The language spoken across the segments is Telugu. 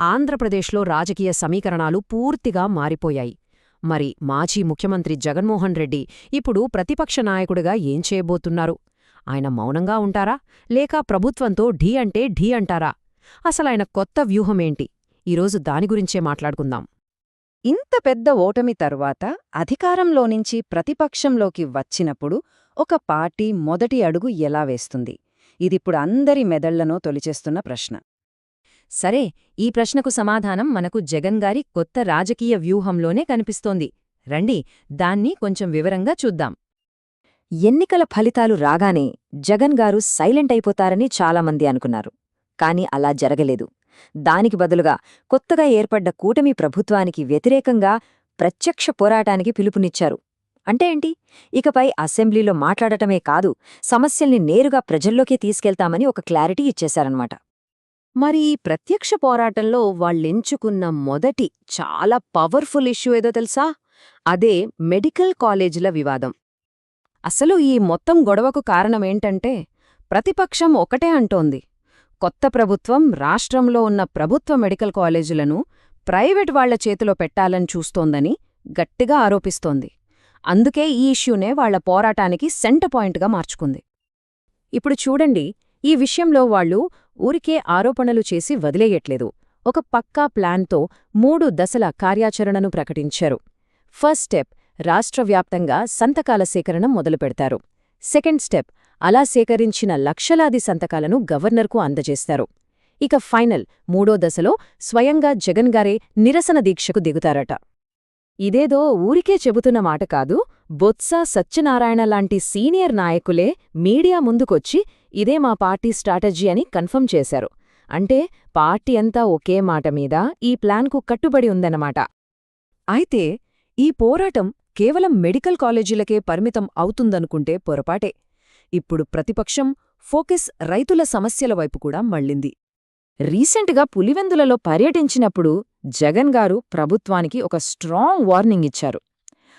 ఆంధ్రప్రదేశ్లో రాజకీయ సమీకరణాలు పూర్తిగా మారిపోయాయి. మరి మాజీ ముఖ్యమంత్రి జగన్మోహన్ రెడ్డి ఇప్పుడు ప్రతిపక్ష నాయకుడిగా ఏం చేయబోతున్నారు? ఆయన మౌనంగా ఉంటారా? లేక ప్రభుత్వంతో ఢీ అంటే ఢీ అంటారా? అసలాయన కొత్త వ్యూహమేంటి? ఈరోజు దాని గురించే మాట్లాడుకుందాం. ఇంత పెద్ద ఓటమి తరువాత అధికారంలోనించి ప్రతిపక్షంలోకి వచ్చినప్పుడు ఒక పార్టీ మొదటి అడుగు ఎలా వేస్తుంది? ఇదిప్పుడు అందరి మెదళ్ళను తొలిచేస్తున్న ప్రశ్న. సరే ఈ ప్రశ్నకు సమాధానం మనకు జగన్ గారి కొత్త రాజకీయ వ్యూహంలోనే కనిపిస్తోంది. రండి దాన్ని కొంచెం వివరంగా చూద్దాం. ఎన్నికల ఫలితాలు రాగానే జగన్ గారు సైలెంట్ అయిపోతారని చాలామంది అనుకున్నారు. కాని అలా జరగలేదు. దానికి బదులుగా కొత్తగా ఏర్పడ్డ కూటమి ప్రభుత్వానికి వ్యతిరేకంగా ప్రత్యక్ష పోరాటానికి పిలుపునిచ్చారు. అంటే ఏంటి? ఇకపై అసెంబ్లీలో మాట్లాడటమే కాదు సమస్యల్ని నేరుగా ప్రజల్లోకే తీసుకెళ్తామని ఒక క్లారిటీ ఇచ్చేశారన్నమాట. మరి ఈ ప్రత్యక్ష పోరాటంలో వాళ్ళెంచుకున్న మొదటి చాలా పవర్ఫుల్ ఇష్యూ ఏదో తెలుసా? అదే మెడికల్ కాలేజీల వివాదం. అసలు ఈ మొత్తం గొడవకు కారణమేంటంటే ప్రతిపక్షం ఒకటే అంటోంది. కొత్త ప్రభుత్వం రాష్ట్రంలో ఉన్న ప్రభుత్వ మెడికల్ కాలేజీలను ప్రైవేట్ వాళ్ళ చేతిలో పెట్టాలని చూస్తోందని గట్టిగా ఆరోపిస్తోంది. అందుకే ఈ ఇష్యూనే వాళ్ళ పోరాటానికి సెంటర్ పాయింట్గా మార్చుకుంది. ఇప్పుడు చూడండి ఈ విషయంలో వాళ్ళు ఊరికే ఆరోపణలు చేసి వదిలేయట్లేదు. ఒక పక్కా ప్లాన్తో మూడు దశల కార్యాచరణను ప్రకటించారు. ఫస్ట్ స్టెప్ రాష్ట్ర వ్యాప్తంగా సంతకాల సేకరణ మొదలుపెడతారు. సెకండ్ స్టెప్ అలా సేకరించిన లక్షలాది సంతకాలను గవర్నర్కు అందజేస్తారు. ఇక ఫైనల్ మూడో దశలో స్వయంగా జగన్ గారే నిరసన దీక్షకు దిగుతారట. ఇదేదో ఊరికే చెబుతున్న మాట కాదు బొత్స సత్యనారాయణ లాంటి సీనియర్ నాయకులే మీడియా ముందుకొచ్చి ఇదే మా పార్టీ స్ట్రాటజీ అని కన్ఫర్మ్ చేశారు. అంటే పార్టీ అంతా ఒకే మాట మీద ఈ ప్లాన్కు కట్టుబడి ఉందన్నమాట. అయితే ఈ పోరాటం కేవలం మెడికల్ కాలేజీలకే పరిమితం అవుతుందనుకుంటే పొరపాటే. ఇప్పుడు ప్రతిపక్షం ఫోకస్ రైతుల సమస్యల వైపు కూడా మళ్ళింది. రీసెంట్గా పులివెందులలో పర్యటించినప్పుడు జగన్ గారు ప్రభుత్వానికి ఒక స్ట్రాంగ్ వార్నింగ్ ఇచ్చారు.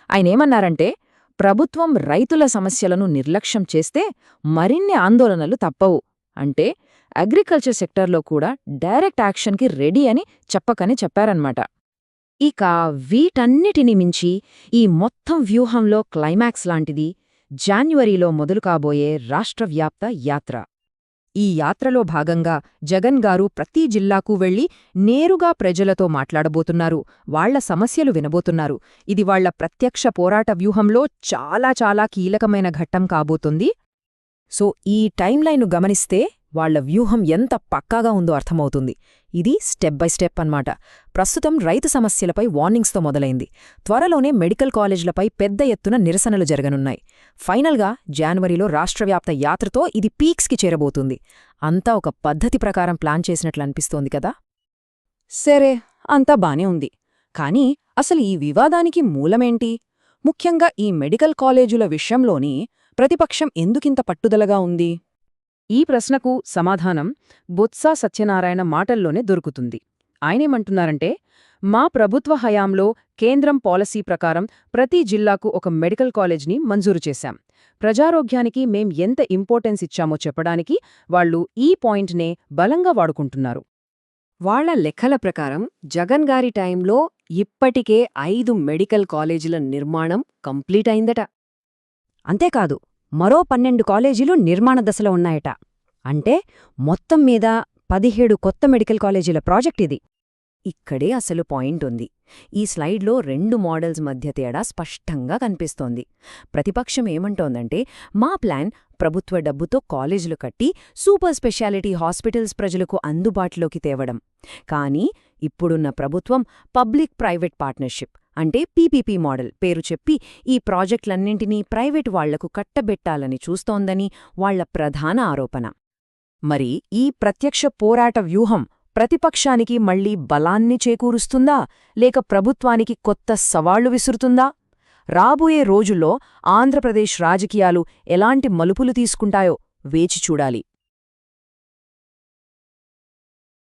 ఆయనేమన్నారంటే ప్రభుత్వం రైతుల సమస్యలను నిర్లక్ష్యం చేస్తే మరిన్ని ఆందోళనలు తప్పవు. అంటే అగ్రికల్చర్ సెక్టర్లో కూడా డైరెక్ట్ యాక్షన్కి రెడీ అని చెప్పకని చెప్పారన్నమాట. ఇక వీటన్నిటిని మించి ఈ మొత్తం వ్యూహంలో క్లైమాక్స్ లాంటిది జాన్యువరిలో మొదలు కాబోయే రాష్ట్రవ్యాప్త యాత్ర. ఈ యాత్రలో భాగంగా జగన్ గారు ప్రతి జిల్లాకు వెళ్ళి నేరుగా ప్రజలతో మాట్లాడబోతున్నారు. వాళ్ళ సమస్యలు వినబోతున్నారు. ఇది వాళ్ళ ప్రత్యక్ష పోరాట వ్యూహంలో చాలా చాలా కీలకమైన ఘట్టం కాబోతుంది. సో ఈ టైంలైను గమనిస్తే వాళ్ళ వ్యూహం ఎంత పక్కాగా ఉందో అర్థమవుతుంది. ఇది స్టెప్ బై స్టెప్ అన్నమాట. ప్రస్తుతం రైతు సమస్యలపై వార్నింగ్స్తో మొదలైంది. త్వరలోనే మెడికల్ కాలేజీలపై పెద్ద ఎత్తున నిరసనలు జరగనున్నాయి. ఫైనల్గా జాన్వరిలో రాష్ట్రవ్యాప్త యాత్రతో ఇది పీక్స్కి చేరబోతుంది. అంతా ఒక పద్ధతి ప్రకారం ప్లాన్ చేసినట్లు అనిపిస్తోంది కదా? సరే అంతా బానే ఉంది. కానీ అసలు ఈ వివాదానికి మూలమేంటి? ముఖ్యంగా ఈ మెడికల్ కాలేజుల విషయంలోని ప్రతిపక్షం ఎందుకింత పట్టుదలగా ఉంది? ఈ ప్రశ్నకు సమాధానం బొత్స సత్యనారాయణ మాటల్లోనే దొరుకుతుంది. ఆయనేమంటున్నారంటే మా ప్రభుత్వ హయాంలో కేంద్రం పాలసీ ప్రకారం ప్రతి జిల్లాకు ఒక మెడికల్ కాలేజ్ని మంజూరు చేశాం. ప్రజారోగ్యానికి మేం ఎంత ఇంపార్టెన్స్ ఇచ్చామో చెప్పడానికి వాళ్ళు ఈ పాయింట్నే బలంగా వాడుకుంటున్నారు. వాళ్ళ లెక్కల ప్రకారం జగన్ గారి టైంలో ఇప్పటికే ఐదు మెడికల్ కాలేజీల నిర్మాణం కంప్లీట్ అయిందట. అంతేకాదు మరో పన్నెండు కాలేజీలు నిర్మాణ దశలో ఉన్నాయట. అంటే మొత్తం మీద పదిహేడు కొత్త మెడికల్ కాలేజీల ప్రాజెక్ట్ ఇది. ఇక్కడే అసలు పాయింట్ ఉంది. ఈ స్లైడ్లో రెండు మోడల్స్ మధ్య తేడా స్పష్టంగా కనిపిస్తోంది. ప్రతిపక్షం ఏమంటోందంటే మా ప్లాన్ ప్రభుత్వ డబ్బుతో కాలేజీలు కట్టి సూపర్ స్పెషాలిటీ హాస్పిటల్స్ ప్రజలకు అందుబాటులోకి తేవడం. కానీ ఇప్పుడున్న ప్రభుత్వం పబ్లిక్ ప్రైవేట్ పార్ట్నర్షిప్. అంటే పీపీపీ మోడల్ పేరు చెప్పి ఈ ప్రాజెక్టులన్నింటినీ ప్రైవేట్ వాళ్ళకు కట్టబెట్టాలని చూస్తోందని వాళ్ళ ప్రధాన ఆరోపణ. మరి ఈ ప్రత్యక్ష పోరాట వ్యూహం ప్రతిపక్షానికి మళ్ళీ బలాన్ని చేకూరుస్తుందా? లేక ప్రభుత్వానికి కొత్త సవాళ్ళు విసురుతుందా? రాబోయే రోజుల్లో ఆంధ్రప్రదేశ్ రాజకీయాలు ఎలాంటి మలుపులు తీసుకుంటాయో వేచి చూడాలి.